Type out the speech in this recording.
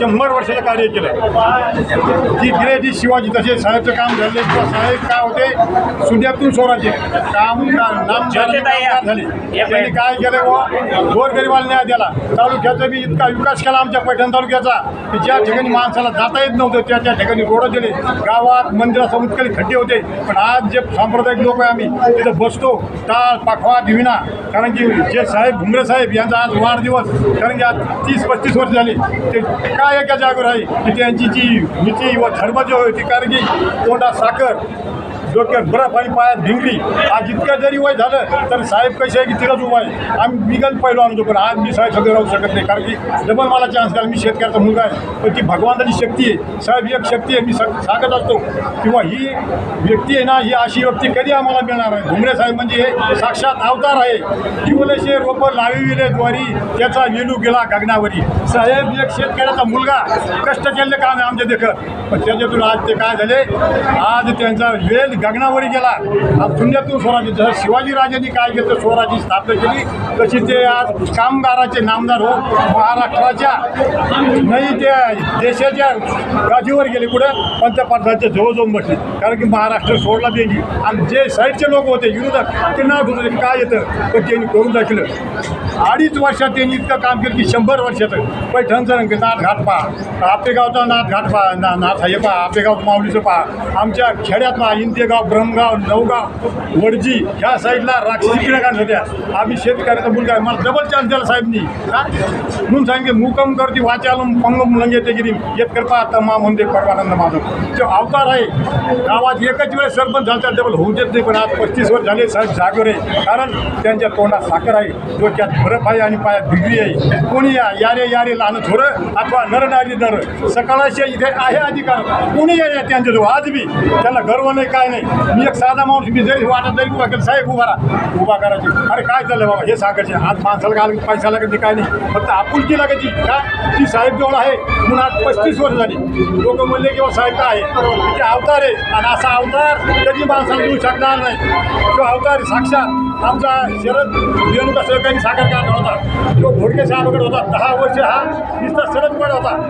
शंभर वर्षाचं कार्य केलं. जी गिरेजी शिवाजी तसे साहेबचं काम झाले किंवा साहेब काय होते सुन्यातून स्वराज्य काम का- नाम. झाले. त्यांनी काय केलं गोरगरिबाला न्याय दिला. तालुक्याचा बी इतका विकास केला आमच्या पैठण तालुक्याचा की ज्या ठिकाणी माणसाला जाता येत नव्हतं त्या त्या ठिकाणी रोड दिले. गावात मंदिरासमोर काही खड्डे होते. पण आज जे सांप्रदायिक लोक आहे आम्ही तिथं बसतो. टाळ पाखवा दिविना कारण की जे साहेब भुमरे साहेब यांचा आज वाढदिवस कारण की आज तीस पस्तीस वर्ष झाली. ते काय एका जागेवर आहे. की त्यांची जी नीती व धर्म जे होती कारण की कोंडा साखर डोक्यात बर्फ पाणी पायात भिंगरी आज इतकं जरी वय झालं तर साहेब कसे आहे की तिथंच उभा आहे. आम्ही बिगन पहिलो आणतो पण आज मी साहेब सगळं राहू शकत नाही. कारण की डबल मला चान्स द्याल मी शेतकऱ्याचा मुलगा आहे. पण ती भगवंताची शक्ती आहे. साहेब एक शक्ती आहे मी सांगत असतो. किंवा ही व्यक्ती आहे ना ही अशी व्यक्ती कधी आम्हाला मिळणार आहे घुमरे साहेब म्हणजे हे साक्षात अवतार आहे. जीवलेशे रोपं लाविले द्वारी त्याचा वेलू गेला गगनावरी. साहेब एक शेतकऱ्याचा मुलगा. कष्ट केले काम आहे आमच्या देखत. पण त्याच्यातून आज ते काय झाले? आज त्यांचा वेल गगनावरी गेला. आज शून्यातून स्वराज्य जसं शिवाजीराजांनी काय केलं स्वराज्य स्थापना केली. तशी ते आज कामगाराचे नामदार हो महाराष्ट्राच्या नाही त्या देशाच्या गादीवर गेले कुठं पंतप्रधानच्या जवळजवळ म्हटले. कारण की महाराष्ट्र सोडला त्यांनी. आणि जे साईडचे लोक होते विरोधक ते नाव होते काय येतं पण त्यांनी करून दाखलं अडीच वर्षात त्यांनी इतकं काम केलं की शंभर वर्षाचं पैठणचं नाथ घाट पहा. आपेगावचा नाथ घाट पहा. ना नाथ हे पहा. आपेगाव माऊलीचं पहा. आमच्या खेड्यात पहा शेगाव ब्रह्मगाव नवगाव वडजी ह्या साईडला राक्षसी पिढ्या होत्या. आम्ही शेतकऱ्याचा मुलगा आहे. मला डबल चान्स दिला साहेबनी. का म्हणून सांगितले मुकम करती वाचालम पंगम लंगे येते गिरी. येत करपा आता मा म्हणते परमानंद माधव. तो अवतार आहे. गावात एकच वेळेस सरपंच झाला डबल होऊ देत नाही पण आज पस्तीस वर्ष झाले साहेब जागर आहे. कारण त्यांच्या तोंडात साखर आहे. डोक्यात बरफ आहे आणि पायात भिगरी आहे. कोणी या यारे यारे लहान थोरं अथवा नर नारी नर. सकाळाशी इथे आहे अधिकार. कोणी या या त्यांच्याजवळ? आज बी. त्यांना गर्व नाही काय नाही. मी एक साधा माणूस मी जरी वाटत जाईल उभा केलं साहेब उभा राहा. उभा करायची. अरे काय चाललं बाबा? हे सांगायचे. आज माणसाला काय पैसा लागत नाही काय नाही. फक्त आपुलकी लागायची का? ती साहेब जवळ आहे. म्हणून आज पस्तीस वर्ष झाली. लोक म्हणले किंवा साहेब काय आहे? ते अवतार आहे. आणि असा अवतार कधी माणसाला देऊ शकणार नाही. तो अवतार साक्षात. आमचा शरद रेणुका सहकारी साखर कारखाना होता. तो घोडके साहेबाकडे होता. दहा वर्ष हा नुसता शरद पड होता.